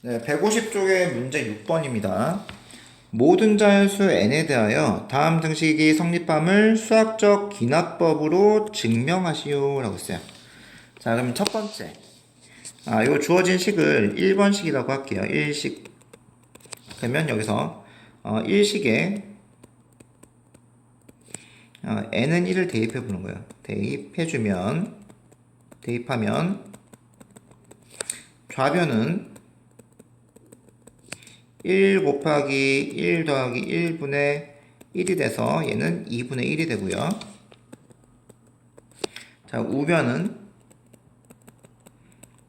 네, 150쪽의 문제 6번입니다. 모든 자연수 n에 대하여 다음 등식이 성립함을 수학적 기납법으로 증명하시오 라고 했어요. 자, 그럼 첫 번째. 아, 요 주어진 식을 1번 식이라고 할게요. 1식. 그러면 여기서 어, 1식에 어, n은 1을 대입해 보는 거예요. 대입해 주면 대입하면 좌변은 1 곱하기 1 더하기 1분의 1이 돼서 얘는 2분의 1이 되고요. 자, 우변은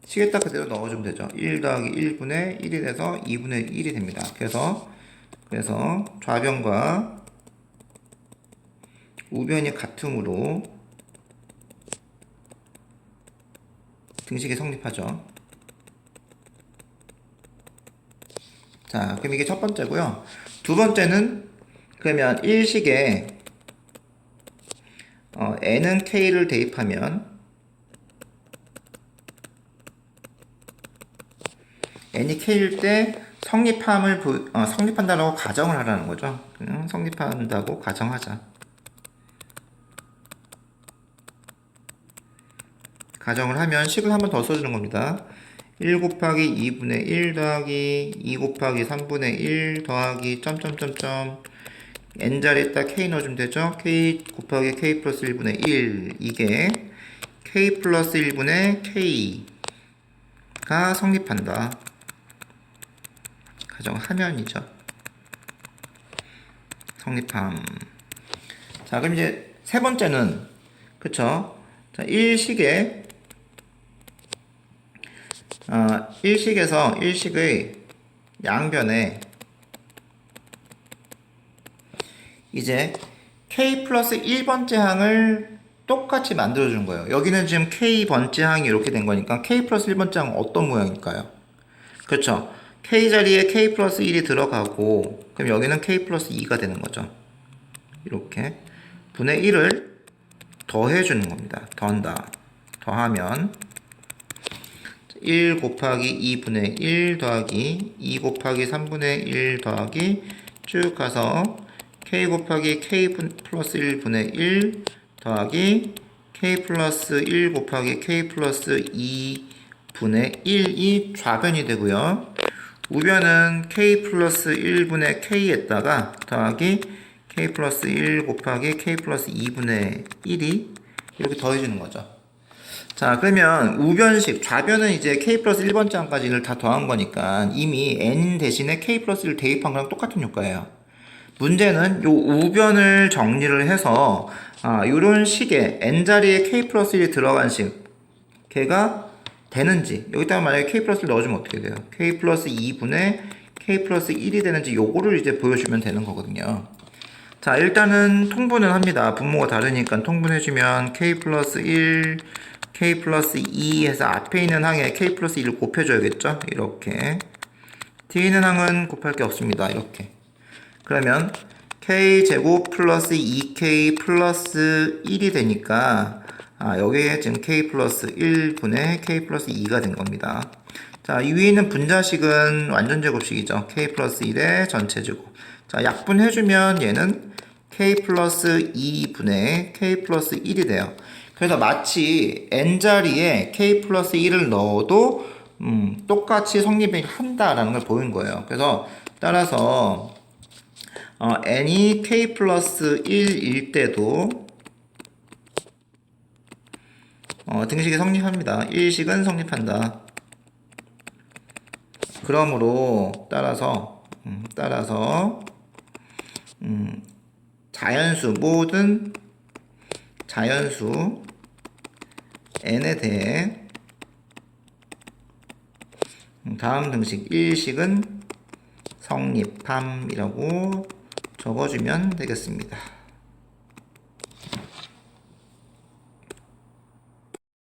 시계딱 그대로 넣어주면 되죠. 1 더하기 1분의 1이 돼서 2분의 1이 됩니다. 그래서, 그래서 좌변과 우변이 같음으로 등식이 성립하죠. 자, 그럼 이게 첫 번째고요. 두 번째는 그러면 일식에 어, n은 k를 대입하면 n이 k일 때 성립함을 부, 어, 성립한다고 가정을 하라는 거죠. 그냥 성립한다고 가정하자. 가정을 하면 식을 한 번 더 써주는 겁니다. 1 곱하기 2분의 1 더하기 2 곱하기 3분의 1 더하기 점점점점 n자리에다 k 넣어주면 되죠. k 곱하기 k 플러스 1분의 1 이게 k 플러스 1분의 k가 성립한다. 가정하면이죠. 성립함. 자, 그럼 이제 세 번째는 그쵸? 자, 1식에 어, 일식에서 일식의 양변에 이제 k 플러스 1번째 항을 똑같이 만들어 준 거예요. 여기는 지금 k번째 항이 이렇게 된 거니까 k 플러스 1번째 항은 어떤 모양일까요? 그렇죠. k 자리에 k 플러스 1이 들어가고 그럼 여기는 k 플러스 2가 되는 거죠. 이렇게 분의 1을 더해 주는 겁니다. 더한다. 더하면 1 곱하기 2분의 1 더하기 2 곱하기 3분의 1 더하기 쭉 가서 k 곱하기 k 플러스 1분의 1 더하기 k 플러스 1 곱하기 k 플러스 2분의 1이 좌변이 되고요. 우변은 k 플러스 1분의 k에다가 더하기 k 플러스 1 곱하기 k 플러스 2분의 1이 이렇게 더해주는 거죠. 자, 그러면 우변식, 좌변은 이제 k 플러스 1번째 항까지를 다 더한 거니까 이미 n 대신에 k 플러스 1을 대입한 거랑 똑같은 효과예요. 문제는 요 우변을 정리를 해서 아, 요런 식에 n 자리에 k 플러스 1이 들어간 식 걔가 되는지 여기다가 만약에 k 플러스 1 넣어주면 어떻게 돼요? k 플러스 2분의 k 플러스 1이 되는지 요거를 이제 보여주면 되는 거거든요. 자, 일단은 통분을 합니다. 분모가 다르니까 통분해주면 k 플러스 1 k 플러스 2 해서 앞에 있는 항에 k 플러스 1을 곱해줘야겠죠? 이렇게 뒤에 있는 항은 곱할 게 없습니다. 이렇게 그러면 k 제곱 플러스 2k 플러스 1이 되니까 아, 여기에 지금 k 플러스 1분의 k 플러스 2가 된 겁니다. 자, 위에 있는 분자식은 완전 제곱식이죠. k 플러스 1의 전체 제곱. 자, 약분해주면 얘는 k 플러스 2분의 k 플러스 1이 돼요. 그래서 마치 n자리에 k 플러스 1을 넣어도 음, 똑같이 성립이 한다라는 걸 보인 거예요. 그래서 따라서 어, n이 k 플러스 1일 때도 어, 등식이 성립합니다. 일식은 성립한다. 그러므로 따라서 음, 따라서 음, 자연수 모든 자연수 n에 대해 다음 등식 1식은 성립함이라고 적어주면 되겠습니다.